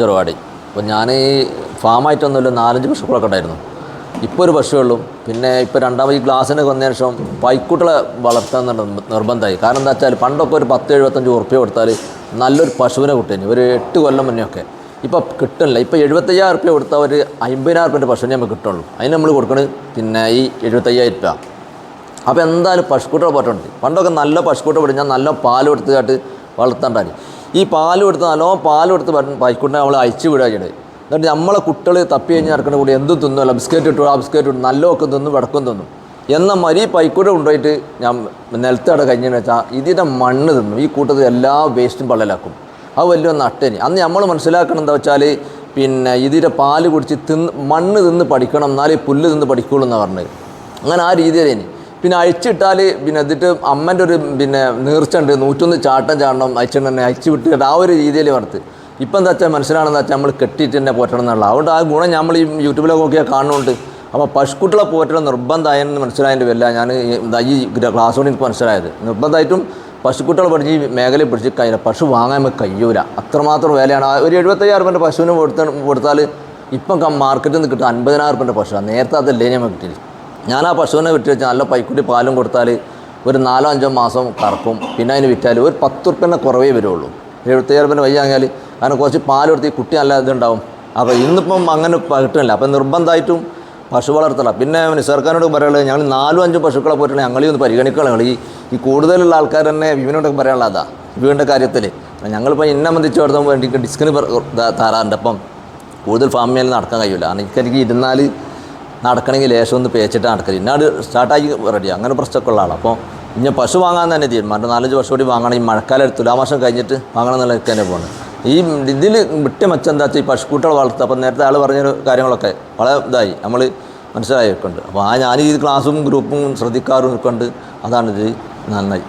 ചെറുപാടി അപ്പോൾ ഞാൻ ഈ ഫാമായിട്ടൊന്നുമില്ല നാലഞ്ച് പശുക്കളൊക്കെ ഉണ്ടായിരുന്നു. ഇപ്പോൾ ഒരു പശുവേ ഉള്ളൂ. പിന്നെ ഇപ്പോൾ രണ്ടാമത് ഈ ഗ്ലാസ്സിന് വന്നതിന് ശേഷം പൈക്കുട്ടികളെ വളർത്താൻ നിർബ- നിർബന്ധമായി. കാരണം എന്താ വെച്ചാൽ പണ്ടൊക്കെ ഒരു പത്ത് എഴുപത്തഞ്ച് ഉറുപ്പ്യ കൊടുത്താൽ നല്ലൊരു പശുവിനെ കിട്ടുന്നു ഒരു എട്ട് കൊല്ലം മുന്നേ ഒക്കെ ഇപ്പോൾ കിട്ടണില്ല. ഇപ്പോൾ എഴുപത്തയ്യായിരം ഉറുപ്പ്യ കൊടുത്താൽ ഒരു അമ്പതിനായിരം റുപ്യന്റെ പശുവിനെ നമുക്ക് കിട്ടുള്ളൂ. അതിന് നമ്മൾ കൊടുക്കണത് പിന്നെ ഈ എഴുപത്തയ്യായിരം രൂപ അപ്പോൾ എന്തായാലും പശുക്കൂട്ടുകൾ പോറ്റുണ്ട്. പണ്ടൊക്കെ നല്ല പശുക്കൂട്ട പിടിച്ച് ഞാൻ നല്ല പാൽ കൊടുത്തതായിട്ട് വളർത്തണ്ടായി ഈ പാൽ കൊടുത്ത് നല്ലോണം പാൽ കൊടുത്ത് പൈക്കൊണ്ട് നമ്മൾ അയച്ചു വിടുക ചെയ്യണത് എന്നിട്ട് നമ്മളെ കുട്ടികൾ തപ്പി കഴിഞ്ഞ് നടക്കുന്ന കൂടി എന്തും തിന്നുമല്ല ബിസ്ക്കറ്റ് ഇട്ടു ആ ബിസ്ക്കറ്റ് ഇട്ടു നല്ലതൊക്കെ തിന്നും വടക്കും തിന്നും. എന്ന മരി പൈക്കൂടെ കൊണ്ടുപോയിട്ട് ഞാൻ നിലത്തവിടെ കഴിഞ്ഞെന്ന് വെച്ചാൽ ഇതിന്റെ മണ്ണ് തിന്നും. ഈ കൂട്ടത്തിൽ എല്ലാ വേസ്റ്റും പള്ളലാക്കും. അത് വലിയ നട്ടനി. അന്ന് നമ്മൾ മനസ്സിലാക്കണം എന്താ വെച്ചാൽ പിന്നെ ഇതിന്റെ പാൽ കുടിച്ച് തിന്ന് മണ്ണ് തിന്ന് പഠിക്കണം എന്നാലേ പുല്ല് തിന്ന് പഠിക്കുള്ളൂ എന്നാണ് പറഞ്ഞത്. അങ്ങനെ ആ രീതിയിലേനി. പിന്നെ അഴിച്ചിട്ടാൽ പിന്നെ എന്നിട്ട് അമ്മന്റെ ഒരു പിന്നെ നീർച്ചുണ്ട് നൂറ്റൊന്ന് ചാട്ടം ചാടണം. അയച്ചിട്ട് തന്നെ അയച്ചു വിട്ടിട്ട് ആ ഒരു രീതിയിൽ വളർത്ത് ഇപ്പം എന്താ വെച്ചാൽ മനസ്സിലാണെന്ന് വെച്ചാൽ നമ്മൾ കെട്ടിയിട്ട് തന്നെ പോറ്റണം എന്നുള്ള അതുകൊണ്ട് ആ ഗുണം നമ്മൾ ഈ യൂട്യൂബിലൊക്കെ നോക്കിയാൽ കാണുന്നുണ്ട്. അപ്പോൾ പശുക്കുട്ടികളെ പോറ്റണം നിർബന്ധമായെന്ന് മനസ്സിലായതിന്റെ വല്ല ഞാൻ ഈ- ദാ ഈ ക്ലാസ് കൊണ്ട് എനിക്ക് മനസ്സിലായത്. നിർബന്ധമായിട്ടും പശുക്കുട്ടികൾ പഠിച്ച് ഈ മേഖലയിൽ പിടിച്ച് കഴിയില്ല പശു വാങ്ങാൻ നമുക്ക് കഴിയൂല. അത്രമാത്രം വിലയാണ്. ഒരു എഴുപത്തയ്യായിരം രൂപന്റെ പശുവിന് കൊടുത്ത കൊടുത്താൽ ഇപ്പം മാർക്കറ്റിൽ നിന്ന് കിട്ടും അൻപതിനായിരം രൂപന്റെ പശുവാണ് നേരത്തെ അതല്ലേ ഞാൻ കിട്ടിയില്ല ഞാൻ ആ പശുവിനെ വിറ്റ് വെച്ചാൽ നല്ല പൈക്കുട്ടി പാലും കൊടുത്താൽ ഒരു നാലോ അഞ്ചോ മാസം കറക്കും. പിന്നെ അതിന് വിറ്റാൽ ഒരു പത്ത് ഉറുപ്പ്യന്റെ കുറവേ വരുള്ളൂ. എഴുപത്തേഴ് രൂപ വയ്യ വാങ്ങിയാൽ അതിന് കുറച്ച് പാൽ കൊടുത്ത് ഈ കുട്ടി നല്ല ഇതുണ്ടാവും അപ്പോൾ ഇന്നിപ്പം അങ്ങനെ കിട്ടുന്നില്ല അപ്പം നിർബന്ധമായിട്ടും പശു വളർത്തല. പിന്നെ നിസർക്കാരോട് പറയാനുള്ളത് ഞങ്ങൾ നാലും അഞ്ചും പശുക്കളെ പോയിട്ടുണ്ടെങ്കിൽ ഞങ്ങളീ ഒന്ന് പരിഗണിക്കണം ഞങ്ങൾ ഈ ഈ കൂടുതലുള്ള ആൾക്കാർ തന്നെ വിവിനോടൊക്കെ പറയാനുള്ള അതാ വിവിന്റെ കാര്യത്തിൽ ഞങ്ങളിപ്പോൾ എന്നെ സംബന്ധിച്ച് വേണ്ടി ഡിസ്കിന് തരാറുണ്ട്. അപ്പം കൂടുതൽ ഫാമിൽ നടക്കാൻ കഴിയില്ല കാരണം എനിക്കെനിക്ക് ഇരുന്നാൽ നടക്കണമെങ്കിൽ ലേശം ഒന്ന് പേച്ചിട്ട് നടക്കരുത് ഇന്നത് സ്റ്റാർട്ടാക്കി റെഡി അങ്ങനെ പ്രശ്നമൊക്കെ ഉള്ള ആളാണ് അപ്പോൾ ഇനി പശു വാങ്ങാൻ തന്നെ തീരുമാനം. നാലഞ്ച് വർഷം കൂടി വാങ്ങണം. ഈ മഴക്കാലം തുലാമാസം കഴിഞ്ഞിട്ട് വാങ്ങണം എന്നുള്ള തന്നെ പോകണം ഈ ഇതിൽ വിട്ട മെച്ചം എന്താ വെച്ചാൽ ഈ പശുക്കൂട്ടുകൾ വളർത്തുക. അപ്പം നേരത്തെ ആൾ പറഞ്ഞ കാര്യങ്ങളൊക്കെ വളരെ ഇതായി. നമ്മൾ മനസ്സിലായിട്ടുണ്ട്. അപ്പോൾ ആ ഞാൻ ഈ ക്ലാസ്സും ഗ്രൂപ്പും ശ്രദ്ധിക്കാറും നിൽക്കുന്നുണ്ട് അതാണിത് നന്നായി.